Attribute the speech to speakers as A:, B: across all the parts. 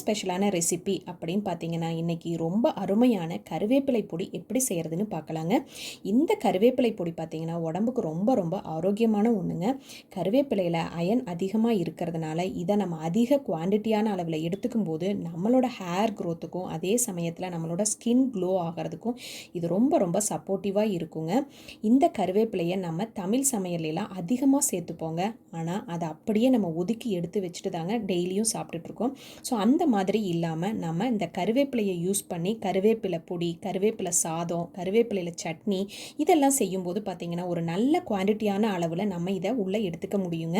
A: ஸ்பெஷலான ரெசிபி அப்படின்னு பார்த்தீங்கன்னா இன்றைக்கி ரொம்ப அருமையான கருவேப்பிலை பொடி எப்படி செய்கிறதுன்னு பார்க்கலாங்க. இந்த கருவேப்பிலை பொடி பார்த்தீங்கன்னா உடம்புக்கு ரொம்ப ரொம்ப ஆரோக்கியமான ஒன்றுங்க கருவேப்பிலையில் அயன் அதிகமாக இருக்கிறதுனால இதை நம்ம அதிக குவான்டிட்டியான அளவில் எடுத்துக்கும் போது நம்மளோட ஹேர் க்ரோத்துக்கும் அதே சமயத்தில் நம்மளோட ஸ்கின் க்ளோ ஆகிறதுக்கும் இது ரொம்ப ரொம்ப சப்போர்ட்டிவாக இருக்குங்க. இந்த கருவேப்பிலையை நம்ம தமிழ் சமையல்லாம் அதிகமாக சேர்த்துப்போங்க. ஆனால் அதை அப்படியே நம்ம ஒதுக்கி எடுத்து வச்சுட்டு தாங்க டெய்லியும் சாப்பிட்டுட்ருக்கோம் ஸோ அந்த மாதிரி இல்லாமல் நம்ம இந்த கருவேப்பிலையை யூஸ் பண்ணி கருவேப்பிலை பொடி கருவேப்பிலை சாதம் கருவேப்பிலையில் சட்னி இதெல்லாம் செய்யும்போது பார்த்திங்கன்னா ஒரு நல்ல குவான்டிட்டியான அளவில் நம்ம இதை உள்ளே எடுத்துக்க முடியுங்க.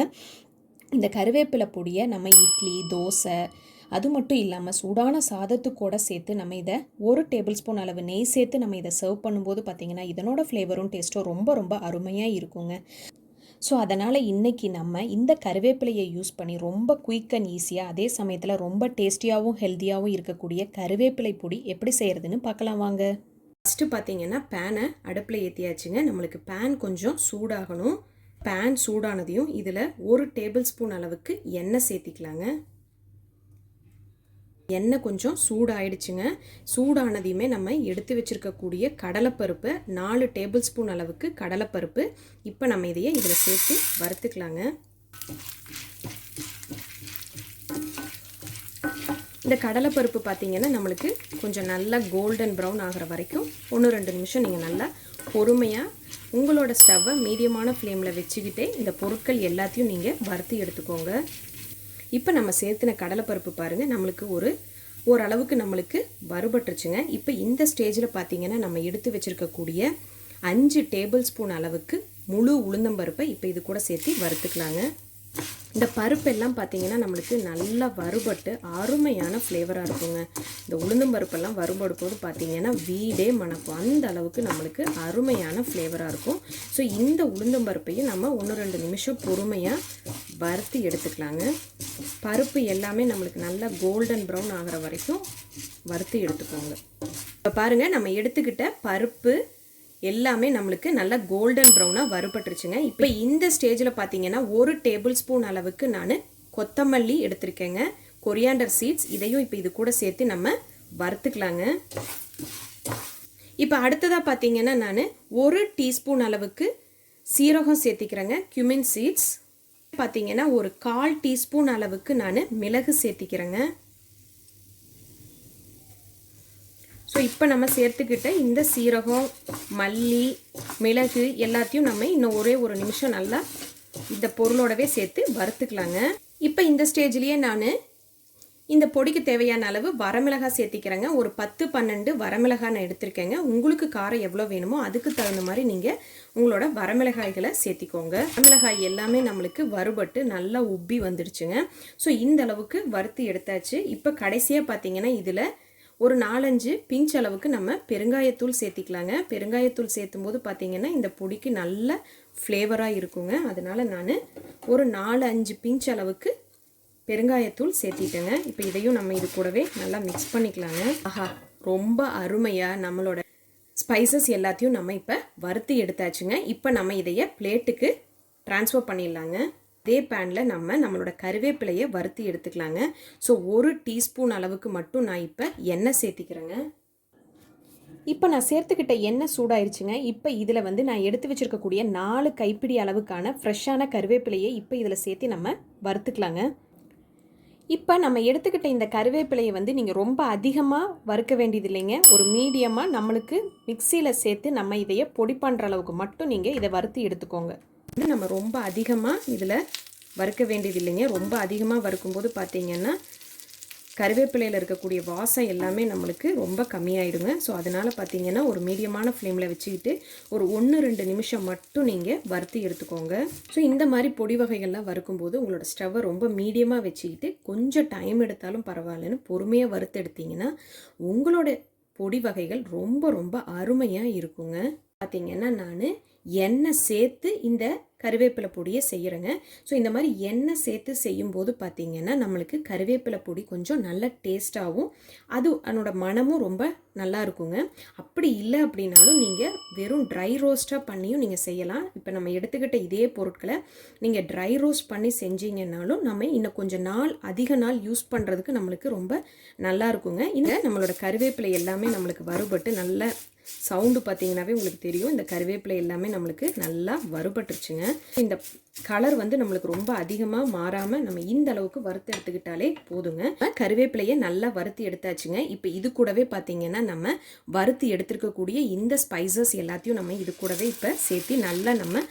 A: இந்த கருவேப்பிலை பொடியை நம்ம இட்லி தோசை அது மட்டும் இல்லாமல் சூடான சாதத்துக்கூட சேர்த்து நம்ம இதை ஒரு டேபிள் ஸ்பூன் அளவு நெய் சேர்த்து நம்ம இதை சர்வ் பண்ணும்போது பார்த்திங்கன்னா இதனோட ஃப்ளேவரும் டேஸ்ட்டும் ரொம்ப ரொம்ப அருமையாக இருக்குங்க. ஸோ அதனால் இன்றைக்கி நம்ம இந்த கருவேப்பிலையை யூஸ் பண்ணி ரொம்ப குயிக் அண்ட் ஈஸியாக அதே சமயத்தில் ரொம்ப டேஸ்டியாகவும் ஹெல்த்தியாகவும் இருக்கக்கூடிய கருவேப்பிலை பொடி எப்படி செய்கிறதுன்னு பார்க்கலாம் வாங்க. ஃபஸ்ட்டு பார்த்தீங்கன்னா பேனை அடுப்பில் ஏற்றியாச்சுங்க நம்மளுக்கு பேன் கொஞ்சம் சூடாகணும். பேன் சூடானதையும் இதில் ஒரு டேபிள் ஸ்பூன் அளவுக்கு எண்ணெய் சேர்த்திக்கலாங்க. எண்ணெய் கொஞ்சம் சூடாயிடுச்சுங்க. சூடானதையுமே நம்ம எடுத்து வச்சுருக்கக்கூடிய கடலைப்பருப்பு நாலு டேபிள் ஸ்பூன் அளவுக்கு கடலைப்பருப்பு. இப்போ நம்ம இதையே இதில் சேர்த்து வறுத்துக்கலாங்க. இந்த கடலைப்பருப்பு பார்த்தீங்கன்னா நம்மளுக்கு கொஞ்சம் நல்லா கோல்டன் ப்ரௌன் ஆகிற வரைக்கும் ஒன்று ரெண்டு நிமிஷம் நீங்கள் நல்லா பொறுமையாக உங்களோட ஸ்டவ்வை மீடியமான ஃப்ளேமில் வச்சுக்கிட்டே இந்த பொருட்கள் எல்லாத்தையும் நீங்கள் வறுத்து எடுத்துக்கோங்க. இப்போ நம்ம சேர்த்துன கடலைப்பருப்பு பாருங்கள் நம்மளுக்கு ஒரு ஓரளவுக்கு நம்மளுக்கு வறுபட்டுருச்சுங்க. இப்போ இந்த ஸ்டேஜில் பார்த்தீங்கன்னா நம்ம எடுத்து வச்சுருக்கக்கூடிய அஞ்சு டேபிள் ஸ்பூன் அளவுக்கு முழு உளுந்தம்பருப்பை இப்போ இது கூட சேர்த்து வறுத்துக்கலாங்க. இந்த பருப்பெல்லாம் பார்த்தீங்கன்னா நம்மளுக்கு நல்லா வறுபட்டு அருமையான ஃப்ளேவராக இருக்குங்க. இந்த உளுந்தும் பருப்பெல்லாம் வறுபடும் போது பார்த்தீங்கன்னா வீடே மணக்கும். அந்த அளவுக்கு நம்மளுக்கு அருமையான ஃப்ளேவராக இருக்கும். ஸோ இந்த உளுந்தம் பருப்பையும் நம்ம ஒன்று ரெண்டு நிமிஷம் பொறுமையாக வறுத்து எடுத்துக்கலாங்க. பருப்பு எல்லாமே நம்மளுக்கு நல்லா கோல்டன் ப்ரௌன் ஆகிற வரைக்கும் வறுத்து எடுத்துக்கோங்க. இப்போ பாருங்கள் நம்ம எடுத்துக்கிட்ட பருப்பு எல்லாமே நம்மளுக்கு நல்லா கோல்டன் ப்ரௌனாக வறுபட்டுருச்சுங்க. இப்போ இந்த ஸ்டேஜில் பார்த்தீங்கன்னா ஒரு டேபிள் ஸ்பூன் அளவுக்கு நான் கொத்தமல்லி எடுத்திருக்கேங்க. கொரியாண்டர் சீட்ஸ் இதையும் இப்போ இது கூட சேர்த்து நம்ம வறுத்துக்கலாங்க. இப்போ அடுத்ததாக பார்த்தீங்கன்னா நான் ஒரு டீஸ்பூன் அளவுக்கு சீரகம் சேர்த்திக்கிறேங்க கியூமின் சீட்ஸ் பார்த்தீங்கன்னா ஒரு கால் டீஸ்பூன் அளவுக்கு நான் மிளகு சேர்த்திக்கிறேங்க. ஸோ இப்போ நம்ம சேர்த்துக்கிட்ட இந்த சீரகம் மல்லி மிளகு எல்லாத்தையும் நம்ம இன்னும் ஒரே ஒரு நிமிஷம் நல்லா இந்த பொருளோடவே சேர்த்து வறுத்துக்கலாங்க. இப்போ இந்த ஸ்டேஜ்லேயே நான் இந்த பொடிக்கு தேவையான அளவு வரமிளகாய் சேர்த்திக்கிறேங்க. ஒரு பத்து பன்னெண்டு வரமிளகாய் நான் எடுத்திருக்கேங்க. உங்களுக்கு காரம் எவ்வளோ வேணுமோ அதுக்கு தகுந்த மாதிரி நீங்கள் உங்களோட வரமிளகாய்களை சேர்த்திக்கோங்க. வரமிளகாய் எல்லாமே நம்மளுக்கு வறுபட்டு நல்லா உப்பி வந்துடுச்சுங்க. ஸோ இந்த அளவுக்கு வறுத்து எடுத்தாச்சு. இப்போ கடைசியாக பார்த்தீங்கன்னா இதில் ஒரு நாலஞ்சு பிஞ்ச் அளவுக்கு நம்ம பெருங்காயத்தூள் சேர்த்திக்கலாங்க. பெருங்காயத்தூள் சேர்த்தும் போது பார்த்தீங்கன்னா இந்த பொடிக்கு நல்ல ஃப்ளேவராக இருக்குங்க. அதனால் நான் ஒரு நாலு அஞ்சு பிஞ்ச் அளவுக்கு பெருங்காயத்தூள் சேர்த்திட்டேங்க. இப்போ இதையும் நம்ம இது கூடவே நல்லா மிக்ஸ் பண்ணிக்கலாங்க. ஆஹா ரொம்ப அருமையாக நம்மளோட ஸ்பைசஸ் எல்லாத்தையும் நம்ம இப்போ வறுத்து எடுத்தாச்சுங்க. இப்போ நம்ம இதைய பிளேட்டுக்கு ட்ரான்ஸ்ஃபர் பண்ணிடலாங்க. அதே பேனில் நம்ம நம்மளோட கருவேப்பிலையை வறுத்து எடுத்துக்கலாங்க. ஸோ ஒரு டீஸ்பூன் அளவுக்கு மட்டும் நான் இப்போ எண்ணெய் சேர்த்திக்கிறேங்க. இப்போ நான் சேர்த்துக்கிட்ட எண்ணெய் சூடாயிருச்சுங்க. இப்போ இதில் வந்து நான் எடுத்து வச்சுருக்கக்கூடிய நாலு கைப்பிடி அளவுக்கான ஃப்ரெஷ்ஷான கருவேப்பிலையை இப்போ இதில் சேர்த்து நம்ம வறுத்துக்கலாங்க. இப்போ நம்ம எடுத்துக்கிட்ட இந்த கருவேப்பிலையை வந்து நீங்கள் ரொம்ப அதிகமாக வறுக்க வேண்டியது இல்லைங்க. ஒரு மீடியமாக நம்மளுக்கு மிக்சியில் சேர்த்து நம்ம இதையை பொடி பண்ணுற அளவுக்கு மட்டும் நீங்கள் இதை வறுத்து எடுத்துக்கோங்க. வந்து நம்ம ரொம்ப அதிகமாக இதில் வறுக்க வேண்டியது இல்லைங்க ரொம்ப அதிகமாக வறுக்கும்போது பார்த்தீங்கன்னா கருவேப்பிலையில் இருக்கக்கூடிய வாசம் எல்லாமே நம்மளுக்கு ரொம்ப கம்மியாயிடுங்க. ஸோ அதனால் பார்த்தீங்கன்னா ஒரு மீடியமான ஃப்ளேமில் வச்சுக்கிட்டு ஒரு ஒன்று ரெண்டு நிமிஷம் மட்டும் நீங்கள் வறுத்து எடுத்துக்கோங்க. ஸோ இந்த மாதிரி பொடி வகைகள்லாம் வறுக்கும்போது உங்களோட ஸ்டவ்வை ரொம்ப மீடியமாக வச்சுக்கிட்டு கொஞ்சம் டைம் எடுத்தாலும் பரவாயில்லன்னு பொறுமையாக வறுத்து எடுத்திங்கன்னா உங்களோட பொடி வகைகள் ரொம்ப ரொம்ப அருமையாக இருக்குங்க. பார்த்திங்கன்னா நான் எண்ணெய் சேர்த்து இந்த கருவேப்பிலை பொடியை செய்கிறேங்க ஸோ இந்த மாதிரி எண்ணெய் சேர்த்து செய்யும்போது பார்த்தீங்கன்னா நம்மளுக்கு கருவேப்பிலை பொடி கொஞ்சம் நல்ல டேஸ்ட்டாகவும் அது அதனோட மனமும் ரொம்ப நல்லா இருக்குங்க. அப்படி இல்லை அப்படின்னாலும் நீங்கள் வெறும் ட்ரை ரோஸ்ட்டாக பண்ணியும் நீங்கள் செய்யலாம். இப்போ நம்ம எடுத்துக்கிட்ட இதே பொருட்களை நீங்கள் ட்ரை ரோஸ்ட் பண்ணி செஞ்சீங்கன்னாலும் நம்ம இன்னும் கொஞ்சம் நாள் அதிக நாள் யூஸ் பண்ணுறதுக்கு நம்மளுக்கு ரொம்ப நல்லா இருக்குங்க. இந்த நம்மளோட கருவேப்பிலை எல்லாமே நம்மளுக்கு வறுபட்டு நல்ல சவுண்டு பார்த்தீங்கன்னாவே உங்களுக்கு தெரியும். இந்த கருவேப்பிலை எல்லாமே நம்மளுக்கு நல்லா வறுபட்டுருச்சுங்க. இந்த கலர் வந்து நம்மளுக்கு ரொம்ப அதிகமாக மாறாமல் நம்ம இந்த அளவுக்கு வறுத்து எடுத்துக்கிட்டாலே போதுங்க. கருவேப்பிலையை நல்லா வறுத்து எடுத்தாச்சுங்க. இப்போ இது கூடவே பார்த்தீங்கன்னா நம்ம வறுத்து எடுத்துருக்கக்கூடிய இந்த ஸ்பைசஸ் எல்லாத்தையும் நம்ம இது கூடவே இப்போ சேர்த்து நல்லா நம்ம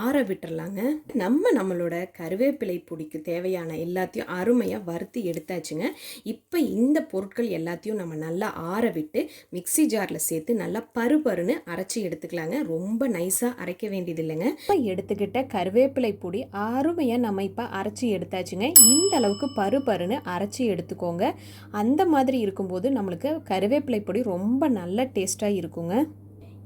A: ஆற விட்டுறலாங்க. நம்ம நம்மளோட கருவேப்பிலை பொடிக்கு தேவையான எல்லாத்தையும் அருமையாக வறுத்து எடுத்தாச்சுங்க. இப்போ இந்த பொருட்கள் எல்லாத்தையும் நம்ம நல்லா ஆற விட்டு மிக்சி ஜாரில் சேர்த்து நல்லா பருபருன்னு அரைச்சி எடுத்துக்கலாங்க. ரொம்ப நைஸாக அரைக்க வேண்டியது இல்லைங்க இப்போ எடுத்துக்கிட்ட கருவேப்பிலை பொடி அருமையாக நம்ம இப்போ அரைச்சி எடுத்தாச்சுங்க. இந்த அளவுக்கு பரு பருன்னு அரைச்சி எடுத்துக்கோங்க. அந்த மாதிரி இருக்கும்போது நம்மளுக்கு கருவேப்பிலை பொடி ரொம்ப நல்ல டேஸ்ட்டாக இருக்குங்க.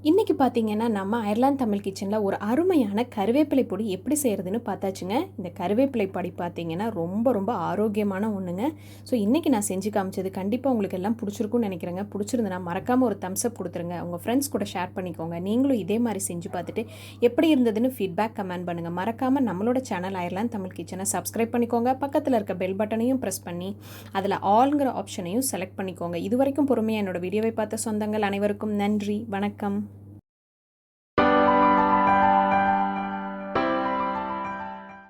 A: இன்றைக்கி பார்த்தீங்கன்னா நம்ம அயர்லாந்து தமிழ் கிச்சனில் ஒரு அருமையான கருவேப்பிலை பொடி எப்படி செய்கிறதுன்னு பார்த்தாச்சுங்க. இந்த கருவேப்பிலை பொடி பார்த்தீங்கன்னா ரொம்ப ரொம்ப ஆரோக்கியமான ஒன்றுங்க ஸோ இன்றைக்கி நான் செஞ்சு காமிச்சது கண்டிப்பாக உங்களுக்கு எல்லாம் பிடிச்சிருக்கும்னு நினைக்கிறேங்க. பிடிச்சிருந்தனா மறக்காமல் ஒரு தம்ஸ்அப் கொடுத்துருங்க. உங்கள் ஃப்ரெண்ட்ஸ் கூட ஷேர் பண்ணிக்கோங்க. நீங்களும் இதே மாதிரி செஞ்சு பார்த்துட்டு எப்படி இருந்ததுன்னு ஃபீட்பேக் கமெண்ட் பண்ணுங்கள் மறக்காமல் நம்மளோட சேனல் அயர்லாந்து தமிழ் கிச்சனை சப்ஸ்கிரைப் பண்ணிக்கோங்க. பக்கத்தில் இருக்க பெல் பட்டனையும் ப்ரெஸ் பண்ணி அதில் ஆல்ங்கிற ஆப்ஷனையும் செலக்ட் பண்ணிக்கோங்க. இது வரைக்கும் பொறுமையாக என்னோட வீடியோவை பார்த்த சொந்தங்கள் அனைவருக்கும் நன்றி. வணக்கம்.